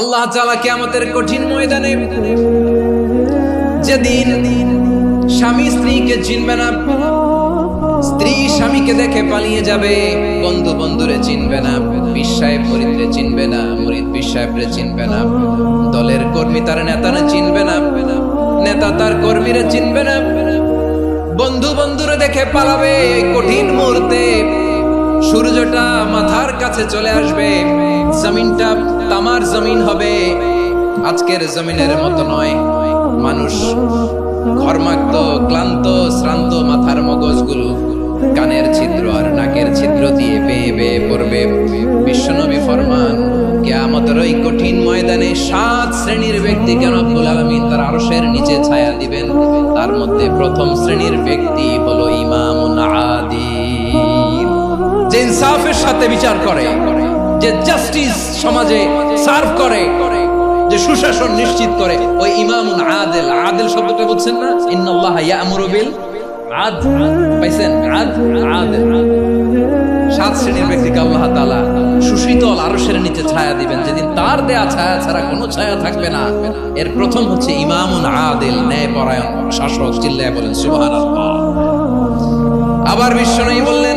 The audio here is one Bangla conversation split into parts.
আল্লাহ তাআলা কিয়ামতের কঠিন ময়দানে যেদিন স্বামী স্ত্রীকে চিনবে না, স্ত্রী স্বামীকে দেখে পালিয়ে যাবে বন্ধু বন্ধুরে চিনবে না বিশ্বায় মরিদরে চিনবে না, মরিদ বিশ্বায়রে চিনবে না, দলের কর্মী তার নেতারা চিনবে না, নেতা তার কর্মীরা চিনবে না বন্ধু বন্ধুরে দেখে পালাবে কঠিন মুহূর্তে, সূর্যটা মাথার কাছে চলে আসবে। জমিনটা তামার জমিন হবে। আজকের জমিনের মতো নয়, মানুষ। ঘর্মাক্ত, ক্লান্ত, শ্রান্ত মাথার মগজগুলো কানের ছিদ্র আর নাকের ছিদ্র দিয়ে বেয়ে বেয়ে পড়বে। বিশ্বনবী ফরমান কেয়ামতের ওই কঠিন ময়দানে সাত শ্রেণির ব্যক্তিকে রব্বুল আলামিন তার আরশের নিচে ছায়া দিবেন। তার মধ্যে প্রথম শ্রেণির ব্যক্তি হলো ইমামুন আদিল। যে ইনসাফের সাথে বিচার করে যে জাস্টিস সমাজে সার্ভ করে, যে সুশাসন নিশ্চিত করে, ওই ইমামুন আদেল। আদেল শব্দটা বুঝছেন না? ইন্নাল্লাহ ইয়ামুরু বিল আদ। পাইছেন? সাত শ্রেণির ব্যক্তিকে আল্লাহ তাআলা সুশীতল আরশের নিচে ছায়া দিবেন। যেদিন তার দেয়া ছায়া ছাড়া কোনো ছায়া থাকবে না। এর প্রথম হচ্ছে ইমামুন আদেল, ন্যায়পরায়ণ শাসক, চিল্লায় বলেন, সুবহানাল্লাহ। আবার বিশ্বনবী বললেন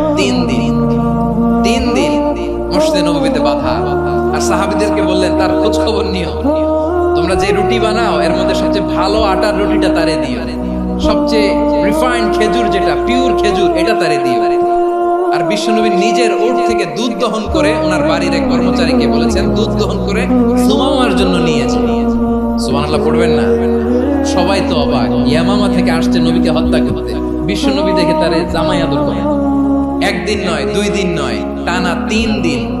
সাহাবিদেরকে বললেন, তার খোঁজ খবর নিও। তোমরা যে রুটি বানাও, এর মধ্যে সবচেয়ে ভালো আটার রুটিটা তারে দিও। সবচেয়ে রিফাইন্ড খেজুর যেটা পিওর খেজুর, এটা তারে দিও। আর নিজের ওট থেকে দুধ দহন করে ওনার বাড়ির এক কর্মচারীকে বলেছেন, দুধ দহন করে সুমামার জন্য নিয়েছে। পড়বেন না। সবাই তো অবাক। ইয়ামামা থেকে আসছে নবীকে হত্যা করতে। বিশ্বনবী দেখে তারে জামাই আদর করে একদিন নয়, দুই দিন নয়, টানা তিন দিন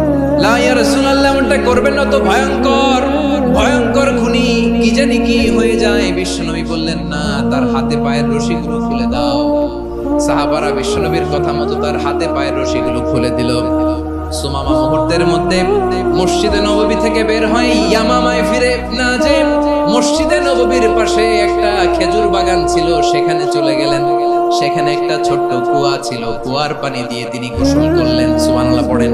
লা ইয়া রাসূলুল্লাহ এমনটা করবেন না তো ভয়ঙ্কর ভয়ঙ্কর খুনি কি জানি কি হয়ে যায়। বিশ্বনবী বললেন, না, তার হাতে পায়ের রশিগুলো খুলে দাও। সাহাবারা বিশ্বনবীর কথা মতো তার হাতে পায়ের রশিগুলো খুলে দিল। সুমামা মুহূর্তের মধ্যে মসজিদে নববী থেকে বের হয়, ইয়ামামায় ফিরে না যে মসজিদে নববীর পাশে একটা খেজুর বাগান ছিল, সেখানে চলে গেলেন। সেখানে একটা ছোট্ট কুয়া ছিল, কুয়ার পানি দিয়ে তিনি গোসল করলেন। সুবহানাল্লাহ, পড়েন।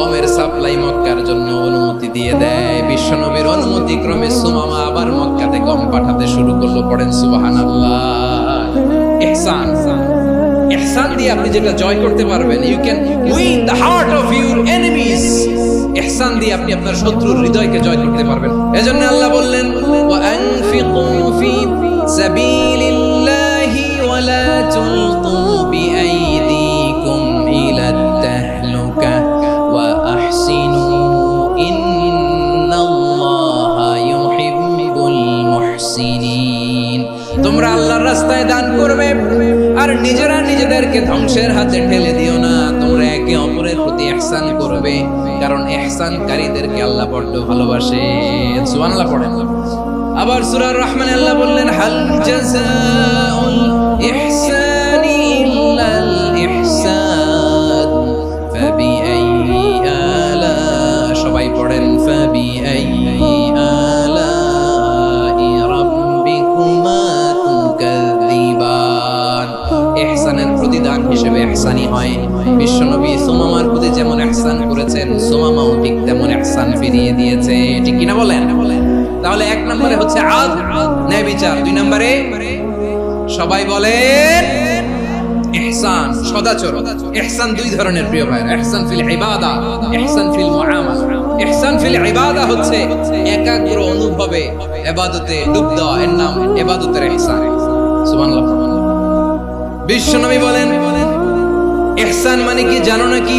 গমের সাপ্লাই মক্কার জন্য অনুমতি দিয়ে দেয়। বিশ্বনবীর অনুমতি ক্রমে সুমামা আবার মক্কাতে গম পাঠাতে শুরু করল, পড়েন ইহসান ইহসান দিয়ে আপনি যেটা জয় করতে পারবেন you can win the heart of your enemies ইহসান দিয়ে আপনি আপনার শত্রুর হৃদয়কে জয় করতে পারবেন। এজন্য আল্লাহ বললেন, ওয়া আনফিকু ফি সাবিলিল্লাহি ওয়া লা তুলকু করবে আর নিজেরা নিজেদেরকে ধ্বংসের হাতে ঠেলে দিও না। তোমরা একে অপরের প্রতি একসান করবে, কারণ ইহসানকারীদেরকে আল্লাহ বড্ড ভালোবাসে। সুবহানাল্লাহ, পড়েন। আবার সূরা রহমানে আল্লাহ বললেন, হাল জাযাউল ইহসানি ইহসান করেছেন সুমামাও ঠিক তেমন ইহসান ফিরিয়ে দিয়েছে। ঠিক কিনা বলেন? তাহলে এক নম্বরে হচ্ছে আদ, ন্যায় বিচার। দুই নম্বরে সবাই বলেন, ইহসান সদাচর ইহসান দুই ধরনের প্রিয় ভাই ফিল ইবাদা ফিল মুআমালা। ফিল ইবাদা হচ্ছে একাগ্র অনুভবে ইবাদতে এর নাম ইবাদতের সুবহানাল্লাহ। বিশ্বনবী বলেন, ইহসান মানে কি জানো নাকি?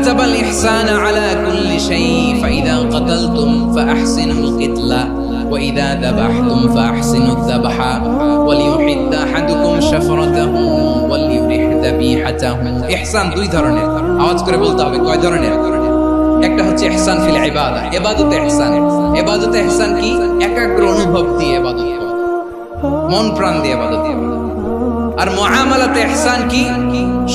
كتب الإحسان على كل شيء فإذا قتلتم فأحسنوا القتلة وإذا ذبحتم فأحسنوا الذبح وليحد أحدكم شفرته وليرح ذبيحته إحسان দুই ধরনের আওয়াজ করে বলতে হবে কয় ধরনের একটা হচ্ছে ইহসান ফিল ইবাদা ইবাদতে ইহসান ইবাদতে ইহসান কি একাগ্র অনুভব দিয়ে ইবাদত করা মন প্রাণ দিয়ে ইবাদত করা আর মুআমালাতে ইহসান কি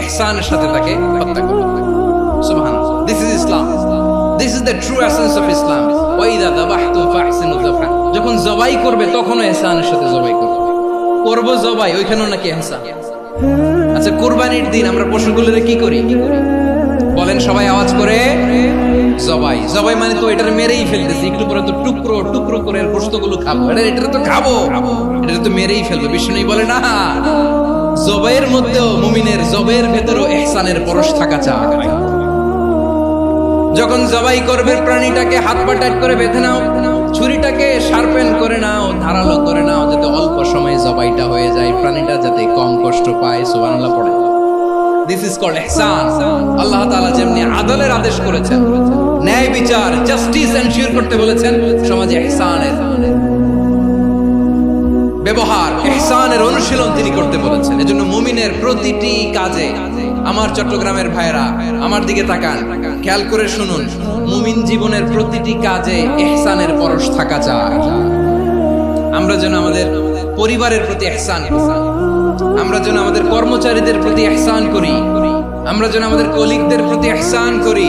ইহসানের সাথে তাকে হত্যা করতে সুবহানাল্লাহ। This is Islam this is the true of Islam ওয়াইদা দাবাহতুম ফাহসিনু যখন জবাই করবে ইহসানের সাথে জবাই করবে। করব জবাই নাকি ইহসান আচ্ছা কুরবানির দিন আমরা পশুগুলোরে কি করি? বলেন সবাই আওয়াজ করে, জবাই। জবাই মানে তো এটার মেরেই ফেলতেছি। একটু পরে তো টুকরো টুকরো করে গোস্তগুলো খাব। এটা এটা তো খাব। এটা তো মেরেই ফেলব। বিষ্ণু বলে, না জবাইয়ের মধ্যেও মুমিনের জবের ভেতরও এহসানের পরশ থাকা চায় যখন জবাই করবে, প্রাণীটাকে হাত পা টাইট করে বেঁধে নাও, ছুরিটাকে শার্পেন করে নাও, ধারালো করে নাও, যাতে অল্প সময়ে জবাইটা হয়ে যায়, প্রাণীটা যাতে কম কষ্ট পায়, সুবহানাল্লাহ পড়ে। দিস ইজ কল্ড ইহসান আল্লাহ তাআলা যেমনি আদলের আদেশ করেছেন, ন্যায় বিচার জাস্টিস এনশিওর করতে বলেছেন, সমাজে ইহসানের ব্যবহার ইহসানের অনুশীলন তিনি করতে বলেছেন। এজন্য মুমিনের প্রতিটি কাজে আমার চট্টগ্রামের ভাইরা আমার দিকে তাকান। খেয়াল করে শুনুন, মুমিন জীবনের প্রতিটি কাজে ইহসানের পরশ থাকা চায় আমরা যেন আমাদের পরিবারের প্রতি ইহসান আমরা যেন আমাদের কর্মচারীদের প্রতি ইহসান করি। আমরা যেন আমাদের কলিগদের প্রতি ইহসান করি।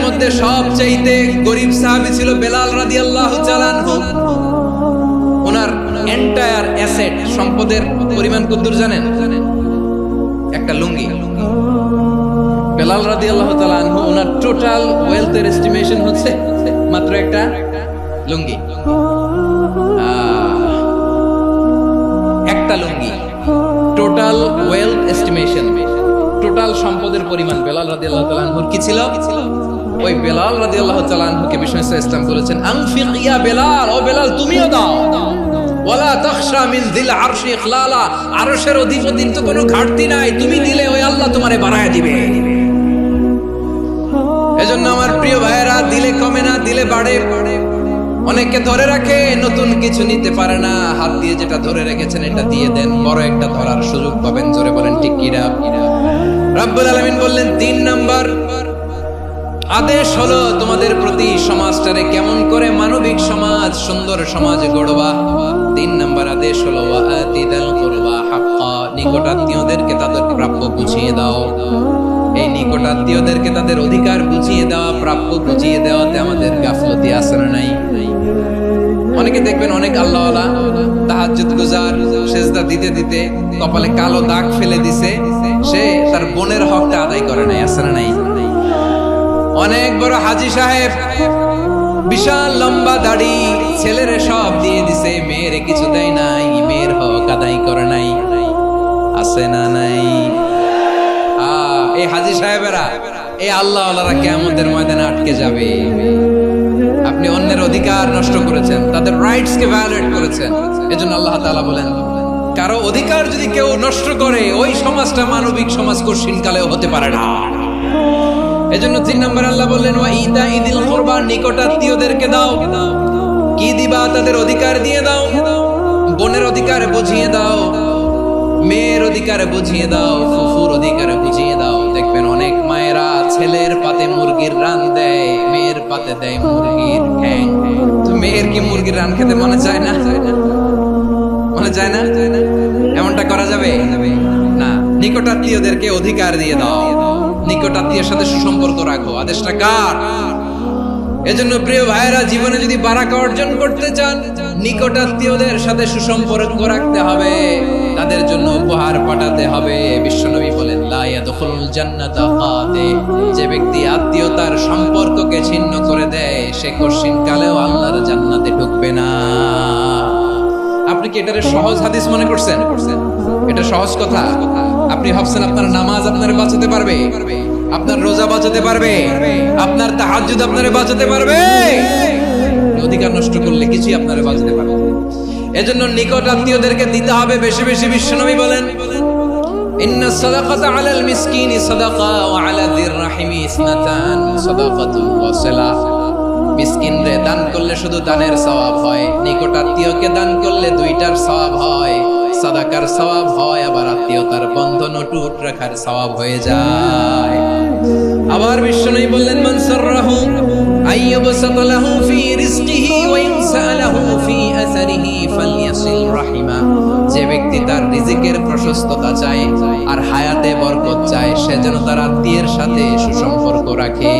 মধ্যে সব চাইতে গরিব সাহাবি ছিল বেলাল রাদি আল্লাহ ওনার এন্টায়ার অ্যাসেট সম্পদের পরিমাণ কদ্দুর জানেন? একটা লুঙ্গি। বেলাল রাদি আল্লাহ ওনার টোটাল এস্টিমেশন হচ্ছে মাত্র একটা লুঙ্গি। একটা লুঙ্গি। টোটাল ওয়েলথ এস্টিমেশন টোটাল সম্পদের পরিমাণ বেলাল আল্লাহ তালানহুর কি ছিল? ওই বেলাল রাদি আল্লাহ তালানহুকে বিষ্ণু ইসলাম বলেছেন আনফিক ইয়া বেলাল, ও বেলাল, তুমিও দাও। অনেকে ধরে রাখে, নতুন কিছু নিতে পারে না। হাত দিয়ে যেটা ধরে রেখেছেন, এটা দিয়ে দেন। বড় একটা ধরার সুযোগ পাবেন, জোরে বলেন, ঠিক কিরা রাব্বুল আলামিন বললেন, তিন নাম্বার আদেশ হলো তোমাদের প্রতি সমাজটারে কেমন করে মানবিক সমাজ, সুন্দর সমাজ গড়বা। তিন নাম্বার আদেশ হলো ওয়াতিদাল কুরবা হাক্কা নিকটাত্মীয়দেরকে তাদের প্রাপ্য বুঝিয়ে দাও। এই নিকটাত্মীয়দেরকে তাদের অধিকার বুঝিয়ে দেওয়া, প্রাপ্য বুঝিয়ে দেওয়াতে আমাদের গাফলতি না নাই? অনেকে দেখবেন অনেক আল্লাহওয়ালা, তাহাজ্জুদ গুজার, সেজদা দিতে দিতে কপালে কালো দাগ ফেলে দিছে। সে তার বোনের হকটা আদায় করে নাই না নাই? অনেক বড় হাজি সাহেব। বিশাল লম্বা দাড়ি, ছেলেরে সব দিয়ে দিছে, মেয়েরে কিছু দেয় নাই, মেয়ের হক আদায় করে নাই। আছে না নাই? এই হাজি সাহেবেরা, এই আল্লাহ আল্লাহরা ময়দানে আটকে যাবে। আপনি অন্যের অধিকার নষ্ট করেছেন, তাদের রাইটস কে ভায়োলেট করেছেন। এজন্য আল্লাহ তাআলা বলেন, কারও অধিকার যদি কেউ নষ্ট করে, ওই সমাজটা মানবিক সমাজ কঠিন কালেও হতে পারে না। এজন্য তিন নম্বর আল্লাহ বললেন, ওয়া ইদা ইদিল কুরবান নিকটাত্মীয়দেরকে দাও। কি দিবা তাদের অধিকার দিয়ে দাও। বোনের অধিকার বুঝিয়ে দাও। মেয়ের অধিকার বুঝিয়ে দাও। ফুফুর অধিকার বুঝিয়ে দাও। দেখবেন অনেক মায়েরা ছেলের পাতে মুরগির রান দেয়, মেয়ের পাতে দেয় মুরগির ঠ্যাং। তো মেয়ের কি মুরগির রান খেতে মনে চায় না? মনে চায় না? এমনটা করা যাবে? নিকটাত্মীয়দেরকে অধিকার দিয়ে দাও। নিকটাত্মীয়ের সাথে সুসম্পর্ক রাখো। আদেশটা কার? এজন্য প্রিয় ভাইয়েরা, জীবনে যদি বারাকা অর্জন করতে চান, নিকটাত্মীয়দের সাথে সুসম্পর্ক রাখতে হবে। তাদের জন্য উপহার পাঠাতে হবে। বিশ্বনবী বলেন যে ব্যক্তি আত্মীয়তার সম্পর্ককে ছিন্ন করে দেয়, সে কঠিন কালেও আল্লাহর জান্নাতে ঢুকবে না। আপনি কি এটারে সহজ হাদিস মনে করছেন? এটা সহজ কথা? আপনি ভাবছেন আপনার নামাজ আপনার বাঁচাতে পারবে? আপনার রোজা বাঁচাতে পারবে? আপনার তাহাজ্জুদ আপনারে বাঁচাতে পারবে? অধিকার নষ্ট করলে কিছুই আপনারে বাঁচাতে পারবে এজন্য নিকট আত্মীয়দেরকে দিতে হবে বেশি বেশি বিশ্বনবী বলেন, ইন্না সাদাকাতা আলাল মিসকিনি সাদাকা ওয়া আলা যির রাহিমি ইসনাতান সাদাকাতুন ওয়া সালাহ দান করলে শুধু দানের সওয়াব হয়, নিকট আত্মীয়কে দান করলে দুইটার সওয়াব হয়। সাদাকার সওয়াব হয়, আবার আত্মীয়তার বন্ধন অটুট রাখার সওয়াব হয়ে যায়। আবার বিষ্ণুই বললেন, মান আইয়ুবসাত লাহু ফি ওয়া ফি আসারিহি রাহিমা। যে ব্যক্তি তার রিজিকের প্রশস্ততা চায় আর হায়াতে বরকত চায়, সে যেন তার আত্মীয়ের সাথে সুসম্পর্ক রাখে।